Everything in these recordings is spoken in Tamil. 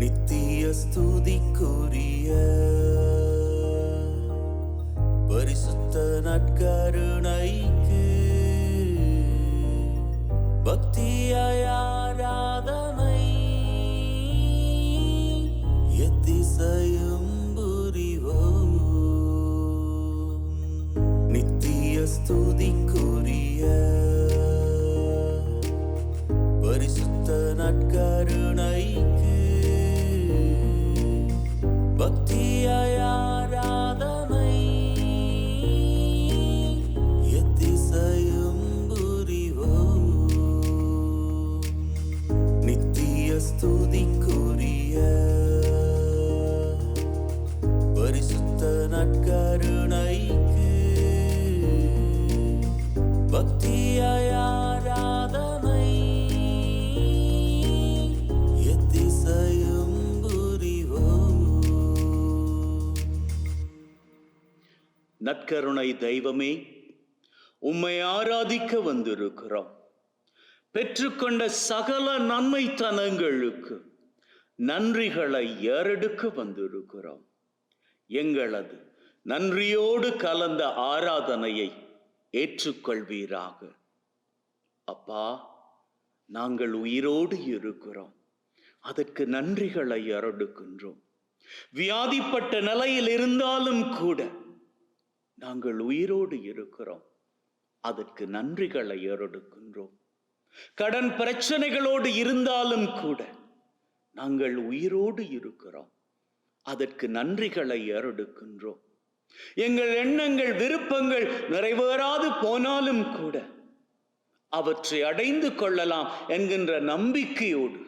நித்திய ஸ்துதிக்குரிய பரிசுத்த நற்கருணை நற்கருணை தெய்வமே உம்மை ஆராதிக்க வந்திருக்கிறோம். பெற்றுக்கொண்ட சகல நன்மைத்தனங்களுக்கு நன்றிகளை ஏறெடுக்க வந்திருக்கிறோம். எங்களது நன்றியோடு கலந்த ஆராதனையை ஏற்றுக்கொள்வீராக. அப்பா நாங்கள் உயிரோடு இருக்கிறோம். அதற்கு நன்றிகளை ஏறெடுக்கின்றோம். வியாதிப்பட்ட நிலையில் இருந்தாலும் கூட நாங்கள் உயிரோடு இருக்கிறோம். அதற்கு நன்றிகளை ஏறெடுக்கின்றோம். கடன் பிரச்சனைகளோடு இருந்தாலும் கூட நாங்கள் உயிரோடு இருக்கிறோம். அதற்கு நன்றிகளை ஏறெடுக்கின்றோம். எங்கள் எண்ணங்கள் விருப்பங்கள் நிறைவேறாது போனாலும் கூட அவற்றை அடைந்து கொள்ளலாம் என்கின்ற நம்பிக்கையோடு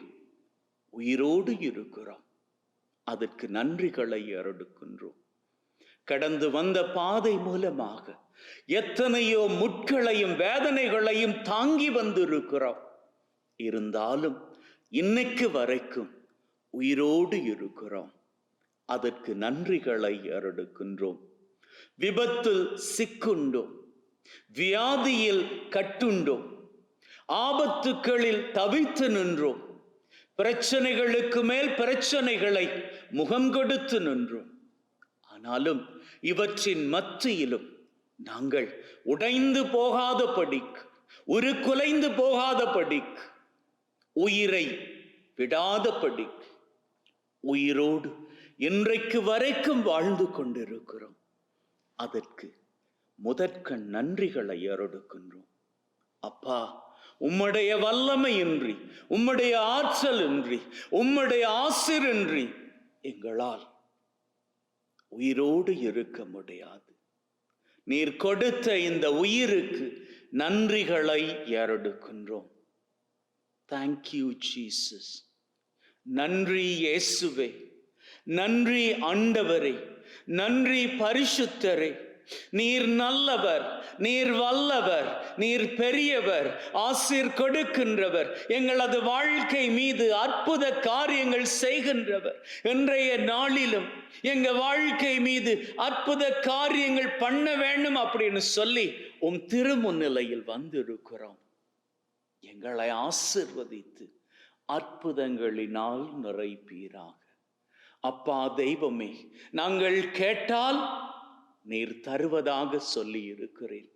உயிரோடு இருக்கிறோம். அதற்கு நன்றிகளை ஏறெடுக்கின்றோம். கடந்து வந்த பாதை மூலமாக எத்தனையோ முட்களையும் வேதனைகளையும் தாங்கி வந்திருக்கிறோம். இருந்தாலும் இன்னைக்கு வரைக்கும் உயிரோடு இருக்கிறோம். அதற்கு நன்றிகளை அருடுக்கின்றோம் விபத்தில் சிக்குண்டோம். வியாதியில் கட்டுண்டோம். ஆபத்துக்களில் தவித்து நின்றோம். பிரச்சனைகளுக்கு மேல் பிரச்சனைகளை முகம் கொடுத்து நின்றோம். ஆனாலும் இவற்றின் மத்தியிலும் நாங்கள் உடைந்து போகாத படிக் ஒரு குலைந்து போகாத படிக் உயிரை விடாத படிக் உயிரோடு இன்றைக்கு வரைக்கும் வாழ்ந்து கொண்டிருக்கிறோம். அதற்கு முதற்கண் நன்றிகளை ஏறெடுக்கின்றோம். அப்பா உம்முடைய வல்லமையின்றி உம்முடைய ஆற்றல் இன்றி உம்முடைய ஆசிரின்றி எங்களால் உயிரோடு இருக்க முடியாது. நீர் கொடுத்த இந்த உயிருக்கு நன்றிகளை ஏறெடுக்கின்றோம். தேங்க்யூ ஜீசஸ் நன்றி இயேசுவே. நன்றி ஆண்டவரே. நன்றி பரிசுத்தரே. நீர் நல்லவர் நீர் வல்லவர் நீர் பெரியவர் ஆசீர் கொடுக்கின்றவர். எங்களது வாழ்க்கை மீது அற்புத காரியங்கள் செய்கின்றவர். இன்றைய நாளிலும் எங்க வாழ்க்கை மீது அற்புத காரியங்கள் பண்ண வேண்டும் அப்படின்னு சொல்லி உம் திருமுன்னிலையில் வந்திருக்கிறோம். எங்களை ஆசிர்வதித்து அற்புதங்களினால் நிறைப்பீராக. அப்பா தெய்வமே நாங்கள் கேட்டால் நீர் தருவதாக சொல்லி இருக்கிறேன்.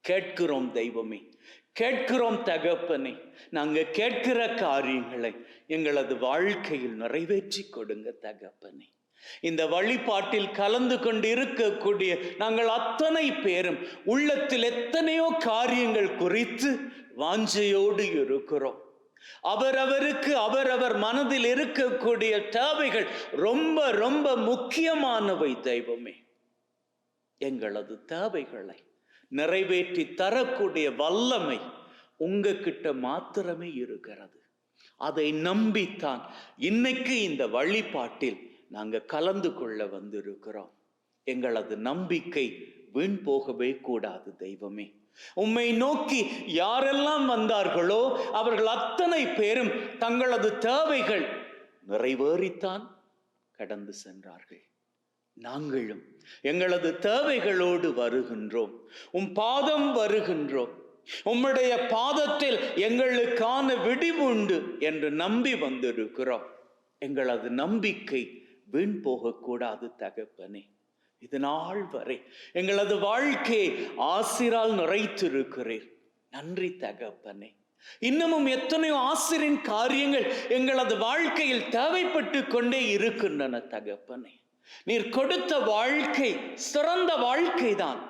கேட்கிறோம் தெய்வமே கேட்கிறோம் தகப்பனே நாங்க கேட்கிற காரியங்களை எங்களது வாழ்க்கையில் நிறைவேற்றி கொடுங்க தகப்பனே. இந்த வழிபாட்டில் கலந்து கொண்டு இருக்கக்கூடிய நாங்கள் அத்தனை பேரும் உள்ளத்தில் எத்தனையோ காரியங்கள் குறித்து வாஞ்சையோடு இருக்கிறோம். அவரவருக்கு அவரவர் மனதில் இருக்கக்கூடிய தேவைகள் ரொம்ப ரொம்ப முக்கியமானவை தெய்வமே. எங்களது தேவைகளை நிறைவேற்றி தரக்கூடிய வல்லமை உங்ககிட்ட மாத்திரமே இருக்கிறது. அதை நம்பித்தான் இன்னைக்கு இந்த வழிபாட்டில் நாங்கள் கலந்து கொள்ள வந்திருக்கிறோம். எங்களது நம்பிக்கை வீண் போகவே கூடாது தெய்வமே. உம்மை நோக்கி யாரெல்லாம் வந்தார்களோ அவர்கள் அத்தனை பேரும் தங்களது தேவைகள் நிறைவேறித்தான் கடந்து சென்றார்கள். நாங்களும் எங்களது தேவைகளோடு வருகின்றோம். உம் பாதம் வருகின்றோம். உம்முடைய பாதத்தில் எங்களுக்கான விடிவு உண்டு என்று நம்பி வந்திருக்கிறோம். எங்களது நம்பிக்கை வீண் போகக்கூடாது தகப்பனே. இது நாள் வரை எங்களது வாழ்க்கையை ஆசிரால் நிறைத்திருக்கிறீர். நன்றி தகப்பனே. இன்னமும் எத்தனையோ ஆசிரின் காரியங்கள் எங்களது வாழ்க்கையில் தேவைப்பட்டு கொண்டே இருக்கின்றன தகப்பனே. நீர் கொடுத்த வாழ்க்கை சிறந்த வாழ்க்கை தான்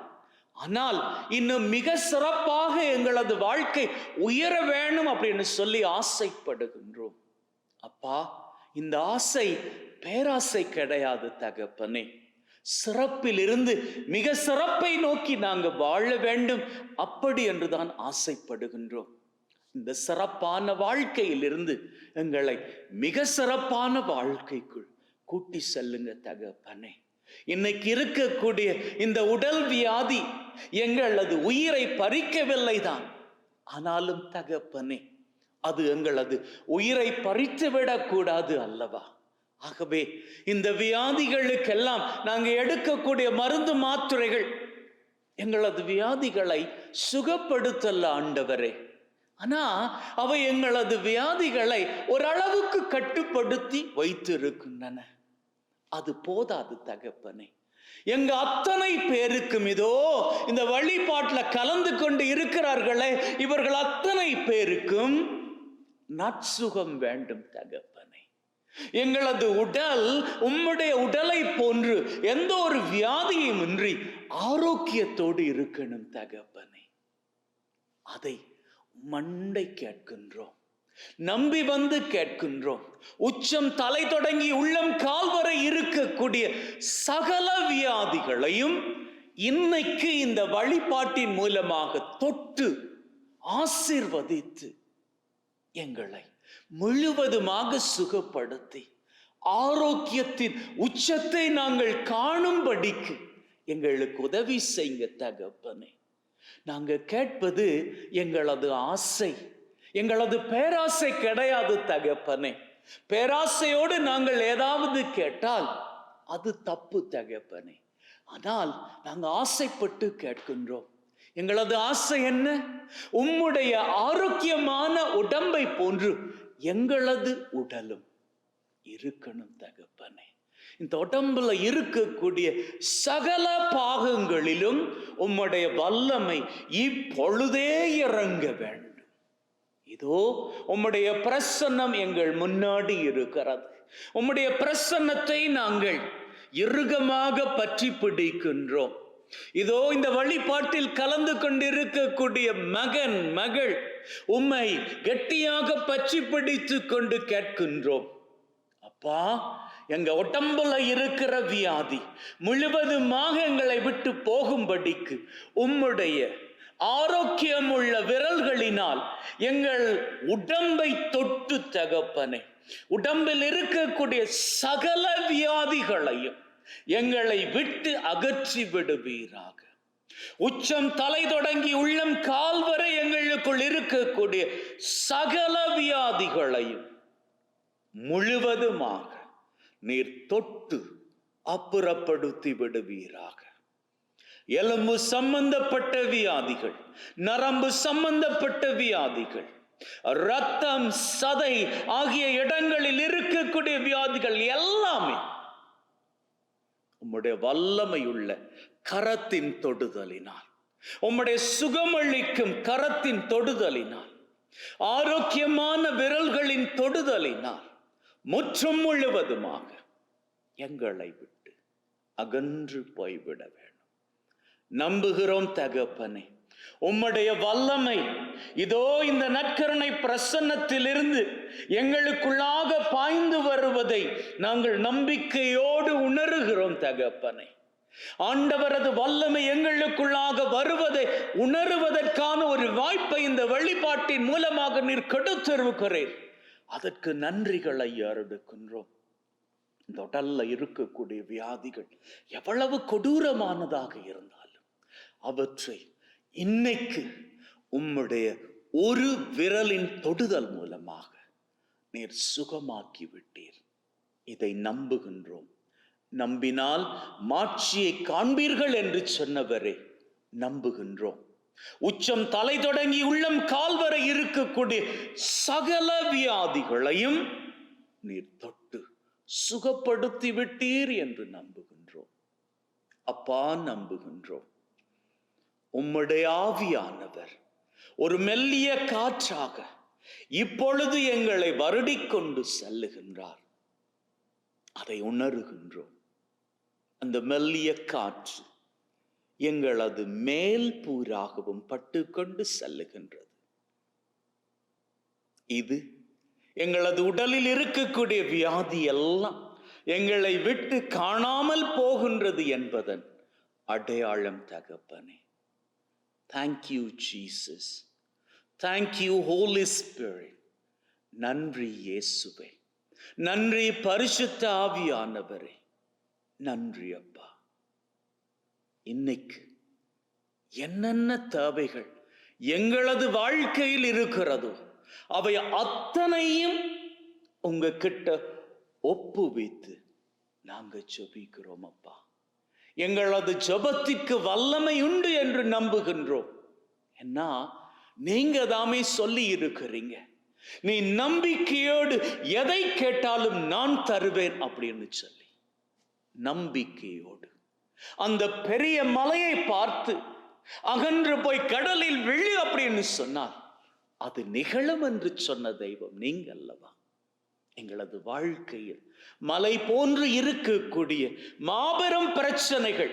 ஆனால் இன்னும் மிக சிறப்பாக எங்களது வாழ்க்கை உயர வேணும் அப்படின்னு சொல்லி ஆசைப்படுகின்றோம். அப்பா இந்த ஆசை பேராசை கிடையாது தகப்பனே. சிறப்பிலிருந்து மிக சிறப்பை நோக்கி நாங்கள் வாழ வேண்டும் அப்படி என்றுதான் ஆசைப்படுகின்றோம். இந்த சிறப்பான வாழ்க்கையிலிருந்து எங்களை மிக சிறப்பான வாழ்க்கைக்குள் கூட்டி செல்லுங்க தகப்பனே. இன்னைக்கு இருக்கக்கூடிய இந்த உடல் வியாதி எங்களது உயிரை பறிக்கவில்லை தான் ஆனாலும் தகப்பனே அது எங்களது உயிரை பறித்து விடக்கூடாது அல்லவா? ஆகவே இந்த வியாதிகளுக்கெல்லாம் நாங்கள் எடுக்கக்கூடிய மருந்து மாத்திரைகள் எங்களது வியாதிகளை சுகப்படுத்தல ஆண்டவரே. ஆனா அவை எங்களது வியாதிகளை ஓரளவுக்கு கட்டுப்படுத்தி வைத்திருக்கின்றன. அது போதாது தகப்பனே. எங்க அத்தனை பேருக்கும் இதோ இந்த வழிபாட்டில் கலந்து கொண்டு இருக்கிறார்களே இவர்கள் அத்தனை பேருக்கும் நற்சுகம் வேண்டும் தகப்பனே. எங்களது உடல் உம்முடைய உடலை போன்று எந்த ஒரு வியாதியும் இன்றி ஆரோக்கியத்தோடு இருக்கணும் தகப்பனே. அதை மண்டை கேட்கின்றோம். நம்பி வந்து கேட்கின்றோம். உச்சம் தலை தொடங்கி உள்ளம் கால் வரை இருக்கக்கூடிய சகல வியாதிகளையும் இன்னைக்கு இந்த வழிபாட்டின் மூலமாக தொட்டு ஆசிர்வதித்து எங்களை முழுவதுமாக சுகப்படுத்தி ஆரோக்கியத்தின் உச்சத்தை நாங்கள் காணும்படிக்கு எங்களுக்கு உதவி செய்ய தகப்பனே. நாங்க கேட்பது எங்களது ஆசை. எங்களது பேராசை கிடையாது தகப்பனே. பேராசையோடு நாங்கள் ஏதாவது கேட்டால் அது தப்பு தகப்பனே. ஆனால் நாங்கள் ஆசைப்பட்டு கேட்கின்றோம். எங்களது ஆசை என்ன? உம்முடைய ஆரோக்கியமான உடம்பை போன்று எங்களது உடலும் இருக்கணும் தகப்பனே. இந்த உடம்புல இருக்கக்கூடிய சகல பாகங்களிலும் உம்முடைய வல்லமை இப்பொழுதே இறங்க வேண்டும். இதோ உம்முடைய பிரசன்னம் எங்கள் முன்னாடி இருக்கிறது. உம்முடைய பிரசன்னத்தை நாங்கள் இறுகமாக பற்றி பிடிக்கின்றோம். இதோ இந்த வழிபாட்டில் கலந்து கொண்டிருக்கக்கூடிய மகன் மகள் உம்மை கெட்டியாக பற்றி பிடித்து கொண்டு கேட்கின்றோம். அப்பா எங்க உடம்புல இருக்கிற வியாதி முழுவதுமாக எங்களை விட்டு போகும்படிக்கு உம்முடைய ஆரோக்கியமுள்ள விரல்களினால் எங்கள் உடம்பை தொட்டு தகப்பனே. உடம்பில் இருக்கக்கூடிய சகல வியாதிகளையும் எங்களை விட்டு அகற்றி விடுவீராக. உச்சம் தலை தொடங்கி உள்ளம் கால் வரை எங்களுக்குள் இருக்கக்கூடிய சகல வியாதிகளையும் முழுவதுமாக நீர் தொட்டு அப்புறப்படுத்தி விடுவீராக. எலும்பு சம்பந்தப்பட்ட வியாதிகள் நரம்பு சம்பந்தப்பட்ட வியாதிகள் ரத்தம் சதை ஆகிய இடங்களில் இருக்கக்கூடிய வியாதிகள் எல்லாமே உம்முடைய வல்லமையுள்ள கரத்தின் தொடுதலினால் உம்முடைய சுகமளிக்கும் கரத்தின் தொடுதலினால் ஆரோக்கியமான விரல்களின் தொடுதலினால் முற்றும் முழுவதுமாக எங்களை விட்டு அகன்று போய்விட வேண்டும். நம்புகிறோம் தகப்பனே. உம்முடைய வல்லமை இதோ இந்த நற்கருணை பிரசன்னத்திலிருந்து எங்களுக்குள்ளாக பாய்ந்து வருவதை நாங்கள் நம்பிக்கையோடு உணர்கிறோம் தகப்பனை. ஆண்டவரது வல்லமை எங்களுக்குள்ளாக வருவதை உணருவதற்கான ஒரு வாய்ப்பை இந்த வழிபாட்டின் மூலமாக நீர் கொடுத்திருக்கிறேன் அதற்கு நன்றிகளை எடுக்கின்றோம் இந்த உடல்ல இருக்கக்கூடிய வியாதிகள் எவ்வளவு கொடூரமானதாக இருந்தால் அவற்றை இன்னைக்கு உம்முடைய ஒரு விரலின் தொடுதல் மூலமாக நீர் சுகமாக்கி விட்டீர் இதை நம்புகின்றோம். நம்பினால் மாட்சியை காண்பீர்கள் என்று சொன்னவரே நம்புகின்றோம். உச்சம் தலை தொடங்கி உள்ளம் கால் வரை இருக்கக்கூடிய சகல வியாதிகளையும் நீர் தொட்டு சுகப்படுத்தி விட்டீர் என்று நம்புகின்றோம். அப்பா நம்புகின்றோம். உம்முடைய ஆவியானவர். ஒரு மெல்லிய காற்றாக இப்பொழுது எங்களை வருடிக்கொண்டு செல்லுகின்றார். அதை உணர்கின்றோம். அந்த மெல்லிய காற்று எங்களது மேல் பூராகவும் பட்டுக்கொண்டு செல்லுகின்றது. இது எங்களது உடலில் இருக்கக்கூடிய வியாதி எல்லாம் எங்களை விட்டு காணாமல் போகின்றது என்பதன் அடையாளம் தகப்பனே. Thank you Jesus thank you holy spirit நன்றி இயேசுவே. நன்றி பரிசுத்த ஆவியானவரே. நன்றி அப்பா. இன்னைக்கு என்னென்ன தேவைகள் எங்களது வாழ்க்கையில் இருக்கிறதோ அவை அத்தனையும் உங்க கிட்ட ஒப்புவித்து நாங்க சொபிக்கிறோம் அப்பா. எங்களது ஜெபத்திற்கு வல்லமை உண்டு என்று நம்புகின்றோம். என்ன நீங்க தாமே சொல்லி இருக்கிறீங்க. நீ நம்பிக்கையோடு எதை கேட்டாலும் நான் தருவேன் அப்படின்னு சொல்லி. நம்பிக்கையோடு. அந்த பெரிய மலையை பார்த்து அகன்று போய் கடலில் விழு அப்படின்னு சொன்னார். அது நிகழும் என்று சொன்ன தெய்வம். நீங்க அல்லவா? எங்களது வாழ்க்கையில் மலை போன்று இருக்கக்கூடிய மாபெரும் பிரச்சனைகள்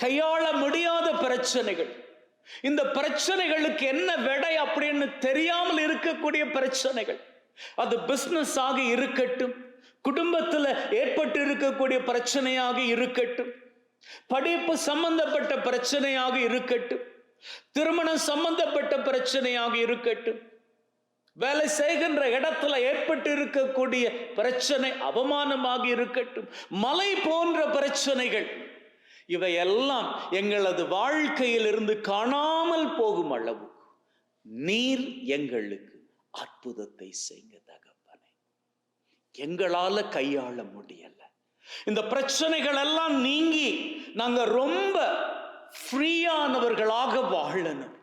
கையாள முடியாத பிரச்சனைகள் இந்த பிரச்சனைகளுக்கு என்ன விடை அப்படின்னு தெரியாமல் இருக்கக்கூடிய பிரச்சனைகள் அது பிசினஸ் ஆக இருக்கட்டும் குடும்பத்தில் ஏற்பட்டு இருக்கக்கூடிய பிரச்சனையாக இருக்கட்டும் படிப்பு சம்பந்தப்பட்ட பிரச்சனையாக இருக்கட்டும் திருமணம் சம்பந்தப்பட்ட பிரச்சனையாக இருக்கட்டும் வேலை செய்கின்ற இடத்துல ஏற்பட்டு இருக்கக்கூடிய பிரச்சனை அவமானமாக இருக்கட்டும் மலை போன்ற பிரச்சனைகள் இவையெல்லாம் எங்களது வாழ்க்கையில் இருந்து காணாமல் போகும் அளவு. நீர் எங்களுக்கு அற்புதத்தை செய்ய தகப்பனை. எங்களால கையாள முடியல. இந்த பிரச்சனைகள் எல்லாம் நீங்கி நாங்க ரொம்ப ஃப்ரீயானவர்களாக வாழணும்.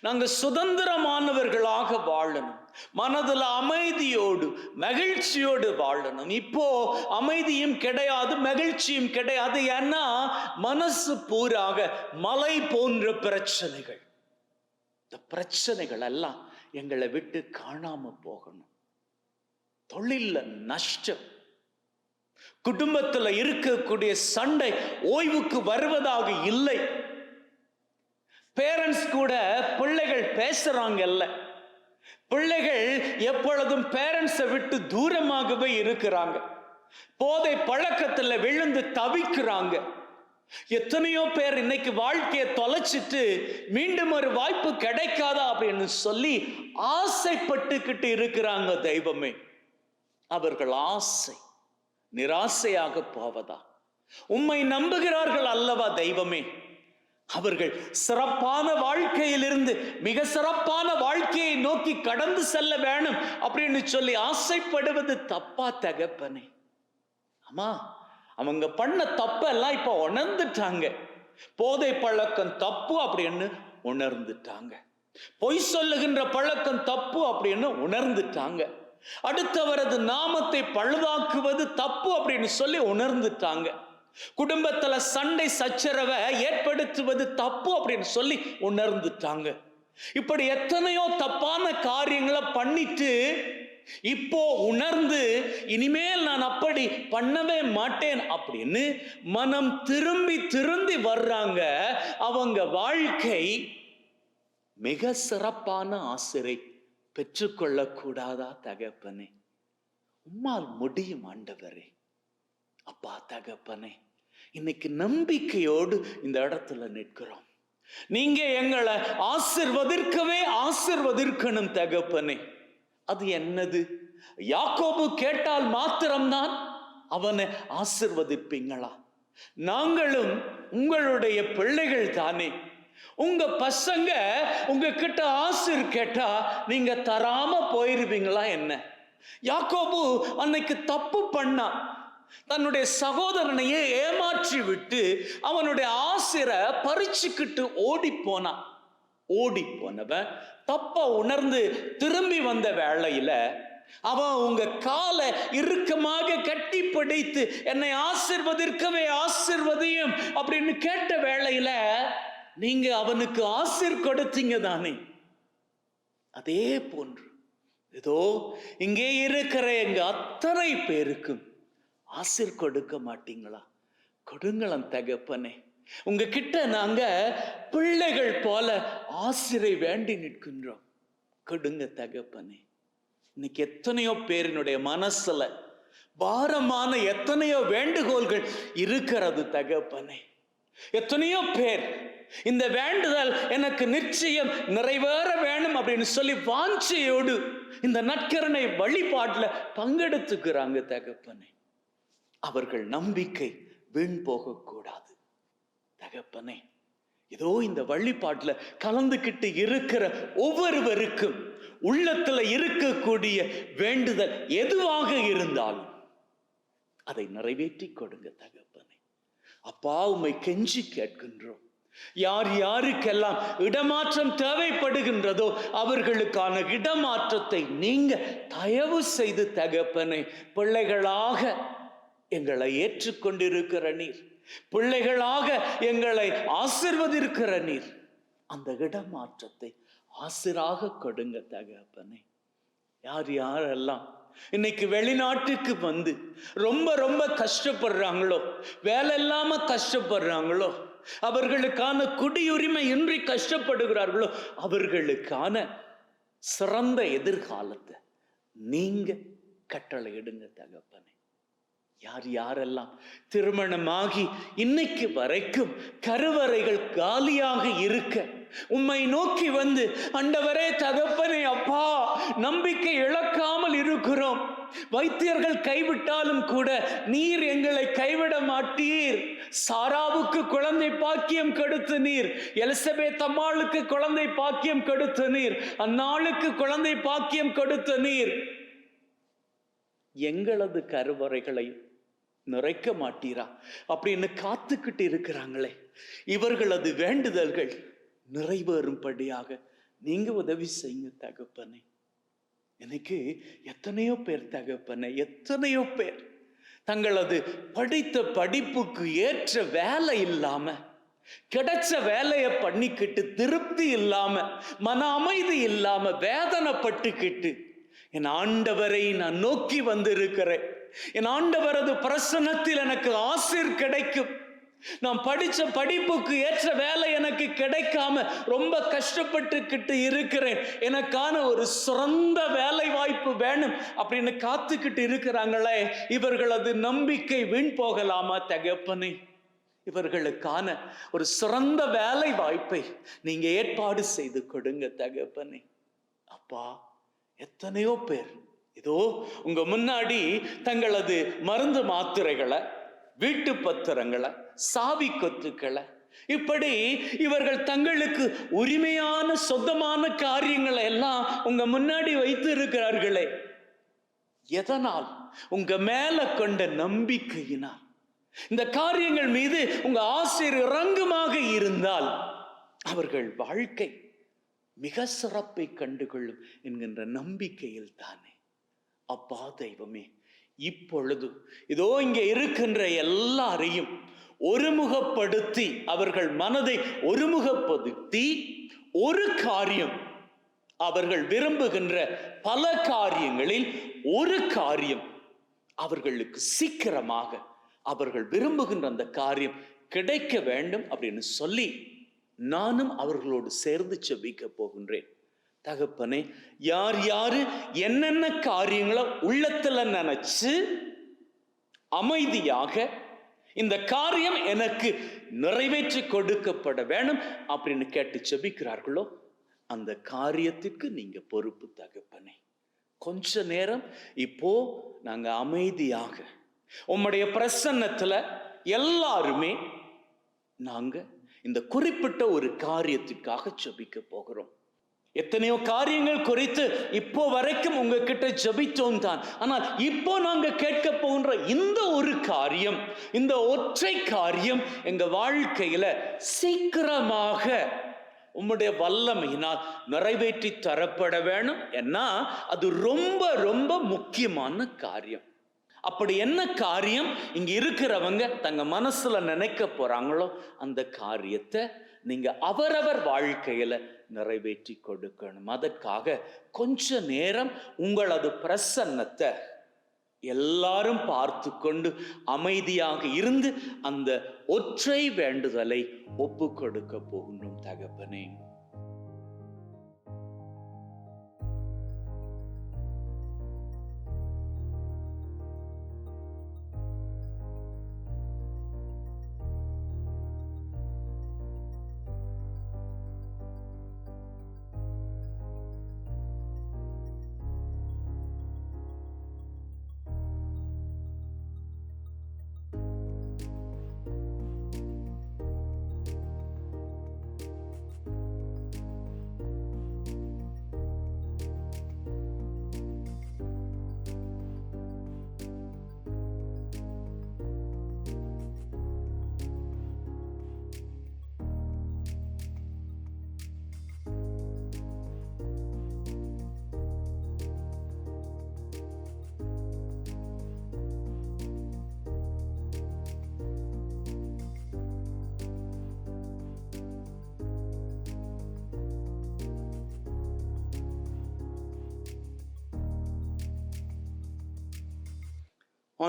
நாங்க சுதந்திரமானவர்களாக வாழணும். மனதுல அமைதியோடு மகிழ்ச்சியோடு வாழணும். இப்போ அமைதியும் கிடையாது மகிழ்ச்சியும் கிடையாது. ஏன்னா மனசு பூராக மலை போன்ற பிரச்சனைகள். இந்த பிரச்சனைகள் எல்லாம் எங்களை விட்டு காணாம போகணும். தொழில்ல நஷ்டம். குடும்பத்துல இருக்கக்கூடிய சண்டை ஓய்வுக்கு வருவதாக இல்லை. பேரண்ட்ஸ் கூட பிள்ளைகள் பேசுறாங்கல்ல. பிள்ளைகள் எப்பொழுதும் பேரண்ட்ஸை விட்டு தூரமாகவே இருக்கிறாங்க. போதை பழக்கத்துல விழுந்து தவிக்கிறாங்க. எத்தனையோ பேர் இன்னைக்கு வாழ்க்கையை தொலைச்சிட்டு மீண்டும் ஒரு வாய்ப்பு கிடைக்காதா அப்படின்னு சொல்லி ஆசைப்பட்டுக்கிட்டு இருக்கிறாங்க தெய்வமே. அவர்கள் ஆசை நிராசையாக போவதா? உம்மை நம்புகிறார்கள் அல்லவா தெய்வமே? அவர்கள் சிறப்பான வாழ்க்கையிலிருந்து மிக சிறப்பான வாழ்க்கையை நோக்கி கடந்து செல்ல வேணும் அப்படின்னு சொல்லி ஆசைப்படுவது தப்பா தகப்பனே. ஆமா அவங்க பண்ண தப்பெல்லாம் இப்ப உணர்ந்துட்டாங்க. போதை பழக்கம் தப்பு அப்படின்னு உணர்ந்துட்டாங்க. பொய் சொல்லுகின்ற பழக்கம் தப்பு அப்படின்னு உணர்ந்துட்டாங்க. அடுத்தவரது நாமத்தை பழுதாக்குவது தப்பு அப்படின்னு சொல்லி உணர்ந்துட்டாங்க. குடும்பத்துல சண்டை சச்சரவை ஏற்படுத்துவது தப்பு அப்படின்னு சொல்லி உணர்ந்துட்டாங்க. இப்படி எத்தனையோ தப்பான காரியங்களை பண்ணிட்டு இப்போ உணர்ந்து இனிமேல் நான் அப்படி பண்ணவே மாட்டேன் அப்படின்னு மனம் திரும்பி திரும்பி வர்றாங்க. அவங்க வாழ்க்கை மிக சிறப்பான ஆசிரை பெற்றுக்கொள்ள கூடாதா தகப்பனே? உம்மால் முடியும் ஆண்டவரே. அப்பா தகப்பனே. இன்னைக்கு நம்பிக்கையோடு இந்த இடத்துல நிற்கிறோம். நீங்க எங்களை ஆசிர்வதிர்க்கவே ஆசிர்வதிர்க்கணும் தகப்பனே. அது என்னது? யாக்கோபு கேட்டால் மாத்திரம்தான் அவனை ஆசிர்வதிப்பீங்களா? நாங்களும் உங்களுடைய பிள்ளைகள் தானே. உங்க பசங்க உங்ககிட்ட ஆசிர் கேட்டா நீங்க தராம போயிருவீங்களா என்ன? யாக்கோபு அன்னைக்கு தப்பு பண்ணா. தன்னுடைய சகோதரனையே ஏமாற்றி விட்டு அவனுடைய ஆசிரை பறிச்சுக்கிட்டு ஓடி போனான் ஓடி போனவன் தப்ப உணர்ந்து திரும்பி வந்த வேளையில அவன் உங்க காலை இறுக்கமாக கட்டி பிடித்து என்னை ஆசிர்வதிற்கவே ஆசிர்வதியும் அப்படின்னு கேட்ட வேளையில நீங்க அவனுக்கு ஆசிர் கொடுத்தீங்க தானே. அதே போன்று. ஏதோ இங்கே இருக்கிற எங்க அத்தனை பேருக்கும் ஆசிர் கொடுக்க மாட்டீங்களா? கொடுங்களம் தகப்பனே. உங்க கிட்ட நாங்க பிள்ளைகள் போல ஆசிரை வேண்டி நிற்கின்றோம். கொடுங்க தகப்பனே. இன்னைக்கு எத்தனையோ பேரினுடைய மனசுல பாரமான எத்தனையோ வேண்டுகோள்கள் இருக்கிறது தகப்பனே. எத்தனையோ பேர் இந்த வேண்டுதல் எனக்கு நிச்சயம் நிறைவேற வேணும் அப்படின்னு சொல்லி வாஞ்சையோடு இந்த நற்கரணை வழிபாட்டில் பங்கெடுத்துக்கிறாங்க தகப்பனே. அவர்கள் நம்பிக்கை வீண் போகக்கூடாது. தகப்பனே ஏதோ இந்த வழிபாட்டுல கலந்துக்கிட்டு இருக்கிற ஒவ்வொருவருக்கும் உள்ளத்துல இருக்கக்கூடிய வேண்டுதல் எதுவாக இருந்தாலும் அதை நிறைவேற்றி கொடுங்க தகப்பனே. அப்பா உமை கெஞ்சி கேட்கின்றோம். யார் யாருக்கெல்லாம் இடமாற்றம் தேவைப்படுகின்றதோ அவர்களுக்கான இடமாற்றத்தை நீங்க தயவு செய்து தகப்பனே பிள்ளைகளாக எங்களை ஏற்றுக்கொண்டிருக்கிற நீர். பிள்ளைகளாக எங்களை ஆசிர்வதிருக்கிற நீர். அந்த இடமாற்றத்தை ஆசிராக கொடுங்க தகப்பனே. யார் யாரெல்லாம் இன்னைக்கு வெளிநாட்டுக்கு வந்து ரொம்ப ரொம்ப கஷ்டப்படுறாங்களோ வேலை இல்லாம கஷ்டப்படுறாங்களோ அவர்களுக்கான குடியுரிமை இன்றி கஷ்டப்படுகிறார்களோ அவர்களுக்கான சிறந்த எதிர்காலத்தை நீங்க கட்டளையிடுங்க தகப்பனே. யார் யாரெல்லாம் திருமணமாகி இன்னைக்கு வரைக்கும் கருவறைகள் காலியாக இருக்க உம்மை நோக்கி வந்து அண்டவரே தகப்பனே அப்பா நம்பிக்கை இழக்காமல் இருக்கிறோம். வைத்தியர்கள் கைவிட்டாலும் கூட நீர் எங்களை கைவிட மாட்டீர். சாராவுக்கு குழந்தை பாக்கியம் கெடுத்து நீர். எலிசபெத் அம்மாளுக்கு குழந்தை பாக்கியம் கெடுத்து நீர். அந்நாளுக்கு குழந்தை பாக்கியம் கெடுத்து நீர். எங்களது கருவறைகளையும் நிறைக்க மாட்டீரா? அப்படின்னு காத்துக்கிட்டு இருக்கிறாங்களே. இவர்களது வேண்டுதல்கள் நிறைவேறும்படியாக நீங்க உதவி செய்யுங்க தகப்பனே. எனக்கு எத்தனையோ பேர் தகப்பனே எத்தனையோ பேர். தங்களது படித்த படிப்புக்கு ஏற்ற வேலை இல்லாம கிடைச்ச வேலையை பண்ணிக்கிட்டு திருப்தி இல்லாம மன அமைதி இல்லாம வேதனைப்பட்டுக்கிட்டு என் ஆண்டவரை நான் நோக்கி வந்திருக்கிறேன். என் ஆண்டவரது பிரசனத்தில் எனக்கு ஆசிர் கிடைக்கும். நான் படிச்ச படிப்புக்கு ஏற்ற வேலை எனக்கு கிடைக்காம ரொம்ப கஷ்டப்பட்டுக்கிட்டு இருக்கிறேன். எனக்கான ஒரு சிறந்த வேலை வாய்ப்பு வேணும் அப்படின்னு காத்துக்கிட்டு இருக்கிறாங்களே இவர்களது நம்பிக்கை வீண் போகலாமா தகப்பனே? இவர்களுக்கான ஒரு சிறந்த வேலை வாய்ப்பை நீங்க ஏற்பாடு செய்து கொடுங்க தகப்பனே. அப்பா எத்தனையோ பேர் இதோ உங்க முன்னாடி தங்களது மருந்து மாத்திரைகளை வீட்டு பத்திரங்களை சாவி கொத்துக்களை இப்படி இவர்கள் தங்களுக்கு உரிமையான சொந்தமான காரியங்களை எல்லாம் உங்க முன்னாடி வைத்து இருக்கிறார்களே எதனால்? உங்க மேல கொண்ட நம்பிக்கையினால். இந்த காரியங்கள் மீது உங்க ஆசிரியர் இறங்குமாக இருந்தால் அவர்கள் வாழ்க்கை மிக சிறப்பை கண்டுகொள்ளும் என்கின்ற நம்பிக்கையில் தானே அப்பா தெய்வமே இப்பொழுது இதோ இங்கே இருக்கின்ற எல்லாரையும் ஒருமுகப்படுத்தி அவர்கள் மனதை ஒருமுகப்படுத்தி ஒரு காரியம் அவர்கள் விரும்புகின்ற பல காரியங்களில் ஒரு காரியம் அவர்களுக்கு சீக்கிரமாக அவர்கள் விரும்புகின்ற அந்த காரியம் கிடைக்க வேண்டும் அப்படின்னு சொல்லி நானும் அவர்களோடு சேர்ந்து செபிக்க போகின்றேன். தகப்பனே யார் யாரு என்னென்ன காரியங்களை உள்ளத்துல நினைச்சு அமைதியாக இந்த காரியம் எனக்கு நிறைவேற்றி கொடுக்கப்பட வேணும் அப்படின்னு கேட்டு செபிக்கிறார்களோ அந்த காரியத்திற்கு நீங்க பொறுப்பு தகப்பனே. கொஞ்ச நேரம் இப்போ நாங்க அமைதியாக உம்முடைய பிரசன்னத்துல எல்லாருமே நாங்க இந்த குறிப்பிட்ட ஒரு காரியத்துக்காக செபிக்க போகிறோம். எத்தனையோ காரியங்கள் குறித்து இப்போ வரைக்கும் உங்ககிட்ட ஜபித்தோம் தான். ஆனால் இப்போ நாங்க கேட்க போகின்ற இந்த ஒரு காரியம் இந்த ஒற்றை காரியம் எங்க வாழ்க்கையில சீக்கிரமாக உம்முடைய வல்லமையினால் நிறைவேற்றி தரப்பட வேணும் ஏன்னா அது ரொம்ப ரொம்ப முக்கியமான காரியம். அப்படி என்ன காரியம்? இங்க இருக்கிறவங்க தங்க மனசுல நினைக்க போறாங்களோ அந்த காரியத்தை நீங்க அவரவர் வாழ்க்கையில நிறைவேற்றி கொடுக்கணும். அதற்காக கொஞ்ச நேரம் உங்களது பிரசன்னத்தை எல்லாரும் பார்த்து கொண்டு அமைதியாக இருந்து அந்த ஒற்றை வேண்டுதலை ஒப்பு கொடுக்க போகணும் தகப்பனே.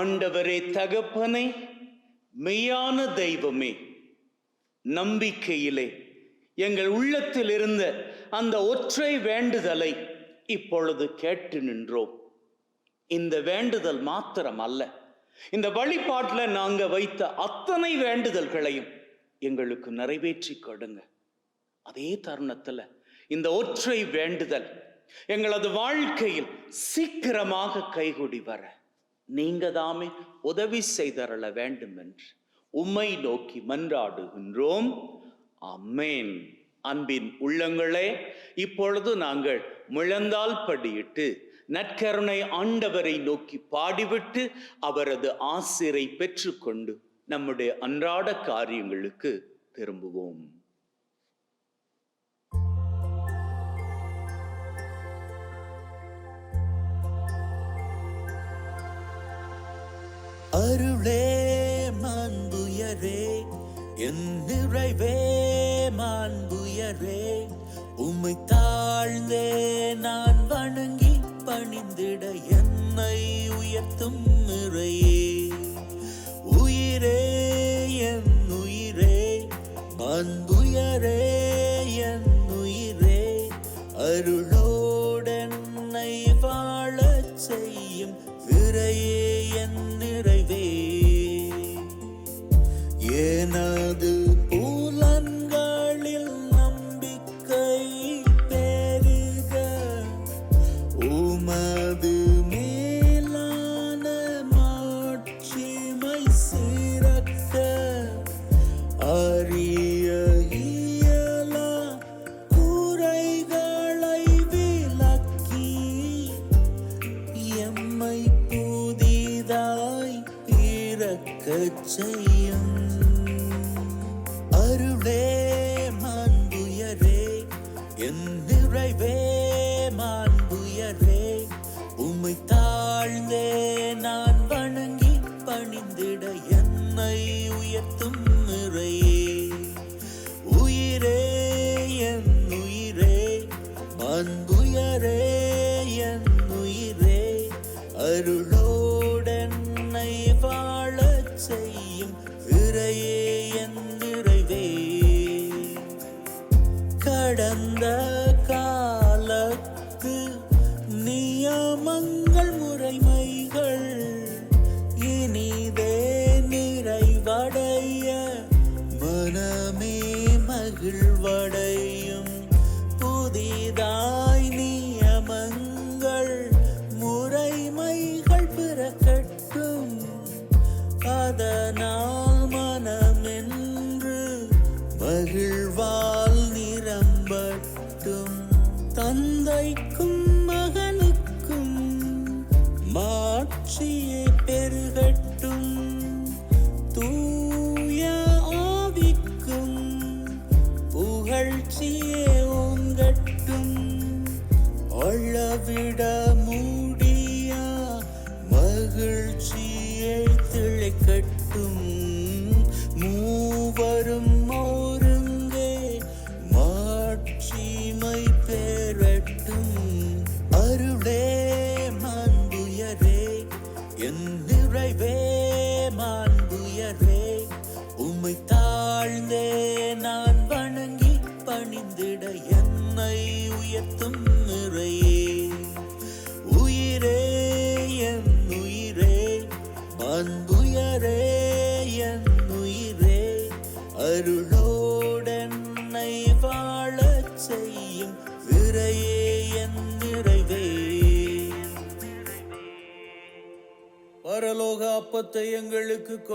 ஆண்டவரே தகப்பனை மெய்யான தெய்வமே நம்பிக்கையிலே எங்கள் உள்ளத்தில் இருந்த அந்த ஒற்றை வேண்டுதலை இப்பொழுது கேட்டு நின்றோம். இந்த வேண்டுதல் மாத்திரம் அல்ல இந்த வழிபாட்டில் நாங்க வைத்த அத்தனை வேண்டுதல்களையும் எங்களுக்கு நிறைவேற்றி கொடுங்க. அதே தருணத்தில் இந்த ஒற்றை வேண்டுதல் எங்களது வாழ்க்கையில் சீக்கிரமாக கைகூடி வர. நீங்க தாமே உதவி செய்தரல வேண்டும் என்று உம்மை நோக்கி மன்றாடுகின்றோம். அம்மேன் அன்பின் உள்ளங்களே இப்பொழுது நாங்கள் முழந்தால் படியிட்டு நற்கருணை ஆண்டவரை நோக்கி பாடிவிட்டு அவரது ஆசிரை பெற்றுக்கொண்டு நம்முடைய அன்றாட காரியங்களுக்கு திரும்புவோம். அருளே மாண்புயரே என் நிறைவே மாண்புயரே உம்மை தாழ்ந்தே நான் வணங்கி பணிந்திட என்னை உயர்த்தும் நிறையே. உயிரே என் உயிரே. மாண்புயரே என் உயிரே. அருளோடென்னை வாழச் செய்யும் விரையே Cứ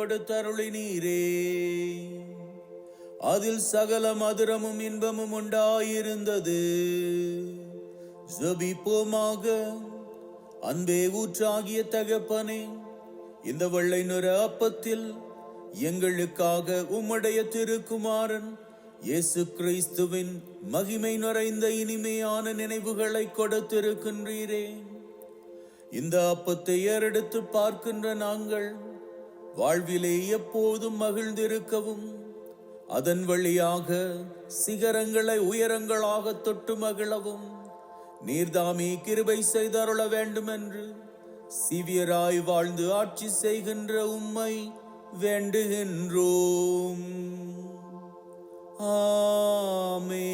கொடுத்தருளினீரே. அதில் சகல மதுரமும் இன்பமும் உண்டாயிருந்தது. ஜபிப்போமாக. அன்பே ஊற்றாகிய தகப்பனே இந்த வெள்ளை நிற அப்பத்தில் எங்களுக்காக உம்முடைய திருக்குமாரன் இயேசு கிறிஸ்துவின் மகிமை நிறைந்த இனிமையான நினைவுகளை கொடுத்திருக்கின்றீரே. இந்த அப்பத்தை ஏறெடுத்து பார்க்கின்ற நாங்கள் வாழ்விலே எப்போதும் மகிழ்ந்திருக்கவும் அதன் வழியாக சிகரங்களை உயரங்களாக தொட்டு மகிழவும். நீர்தாமே கிருபை செய்தருள வேண்டும் என்று சிவியராய் வாழ்ந்து ஆட்சி செய்கின்ற உம்மை வேண்டுகின்றோம். ஆமேன்.